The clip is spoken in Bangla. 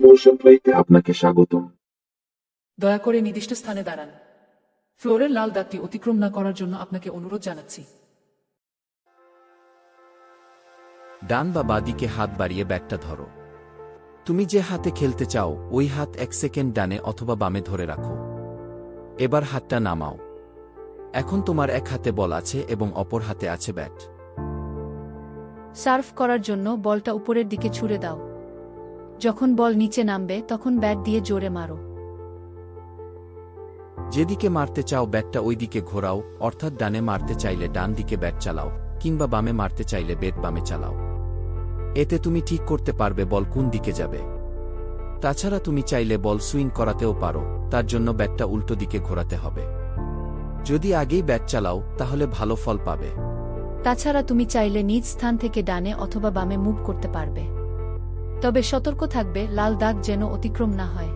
মোশন প্লেতে আপনাকে স্বাগতম। দয়া করে নির্দিষ্ট স্থানে দাঁড়ান। ফ্লোরের লাল দাগটি অতিক্রম না করার জন্য আপনাকে অনুরোধ জানাচ্ছি। ডান বা বাদিকে হাত বাড়িয়ে ব্যাটটা ধরো। তুমি যে হাতে খেলতে চাও ওই হাত এক সেকেন্ড ডানে অথবা বামে ধরে রাখো। এবার হাতটা নামাও। এখন তোমার এক হাতে বল আছে এবং অপর হাতে আছে ব্যাট। সার্ভ করার জন্য বলটা উপরের দিকে ছুড়ে দাও। যখন বল নিচে নামবে তখন ব্যাট দিয়ে জোরে মারো। যেদিকে মারতে চাও ব্যাটটা ওই দিকে ঘোরাও অর্থাৎ ডানে মারতে চাইলে ডান দিকে ব্যাট চালাও কিংবা বামে মারতে চাইলে বেট বামে চালাও। এতে তুমি ঠিক করতে পারবে বল কোন দিকে যাবে। তাছাড়া তুমি চাইলে বল সুইং করাতেও পারো তার জন্য ব্যাটটা উল্টো দিকে ঘোরাতে হবে। যদি আগেই ব্যাট চালাও তাহলে ভালো ফল পাবে। তাছাড়া তুমি চাইলে নিজ স্থান থেকে ডানে অথবা বামে মুভ করতে পারবে। তবে সতর্ক থাকবে লাল দাগ যেন অতিক্রম না হয়।